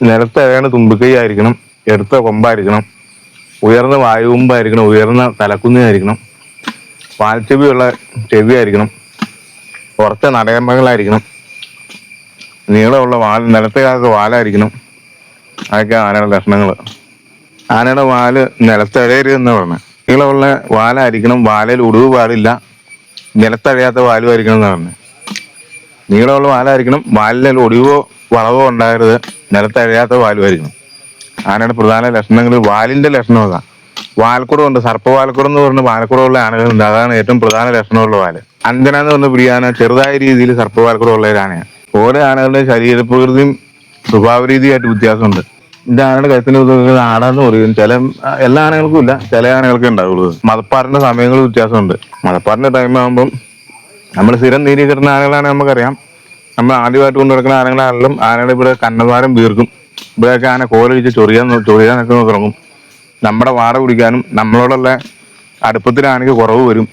നിലത്ത് ഇഴയണ തുമ്പിക്കൈ ആയിരിക്കണം എടുത്ത കൊമ്പായിരിക്കണം ഉയർന്ന വായുകൊമ്പായിരിക്കണം ഉയർന്ന തലക്കുന്നിയായിരിക്കണം പാൽച്ചെവിയുള്ള ചെവിയായിരിക്കണം പുറത്തെ നടയമ്പകളായിരിക്കണം നീളമുള്ള വാൽ നിലത്തെ കാക്ക വാലായിരിക്കണം. അതൊക്കെ ആനയുടെ ലക്ഷണങ്ങൾ ആനയുടെ വാൽ നിലത്തഴയരുത് എന്ന് പറഞ്ഞു. നീളമുള്ള വാലായിരിക്കണം വാലയിൽ ഉടുവ് പാടില്ല നിലത്തഴയാത്ത വാലുമായിരിക്കണം എന്ന് പറഞ്ഞു. നീളമുള്ള വാലായിരിക്കണം വാലിൽ ഒടിവോ വളവോ ഉണ്ടാകരുത്. നിലത്തഴയാത്ത വാലുമായിരിക്കണം ആനയുടെ പ്രധാന ലക്ഷണങ്ങൾ. വാലിന്റെ ലക്ഷണം അതാ. വാൽക്കുടമുണ്ട് സർപ്പവാൽക്കുടം എന്ന് പറഞ്ഞ വാൽക്കുടമുള്ള ആനകളുണ്ട് അതാണ് ഏറ്റവും പ്രധാന ലക്ഷണമുള്ള വാൽ. അഞ്ജന എന്ന് പറഞ്ഞ പ്രിയാന ചെറുതായ രീതിയിൽ സർപ്പവാൽക്കുടമുള്ള ഒരു ആനയാണ്. ഓരോ ആനകളുടെ ശരീരപ്രകൃതിയും സ്വഭാവ രീതിയായിട്ട് വ്യത്യാസമുണ്ട്. ഇത് ആനയുടെ കഴുത്തിന് കുത്തുന്നത് ആടാന്ന് പറയും. ചില എല്ലാ ആനകൾക്കും ഇല്ല. ചില ആനകൾക്കേ ഉണ്ടാവുള്ളൂ. മതപ്പാറിന്റെ സമയങ്ങൾ വ്യത്യാസമുണ്ട്. മതപ്പാറിന്റെ ടൈം ആകുമ്പം നമ്മൾ സ്ഥിരം നീരി കിട്ടുന്ന ആനകളാണ് നമുക്കറിയാം. നമ്മൾ ആദ്യമായിട്ട് കൊണ്ടു നടക്കുന്ന ആനകളാണെങ്കിലും ആനയുടെ ഇവിടെ കന്നദ്വാരം വീർക്കും. ഇവിടെയൊക്കെ ആന കോലടിച്ച് ചൊറിയാൻ ചൊറിയാനൊക്കെ തുടങ്ങും. നമ്മുടെ വാട കുടിക്കാനും നമ്മളോടുള്ള അടുപ്പത്തിലാണെങ്കിൽ കുറവ് വരും.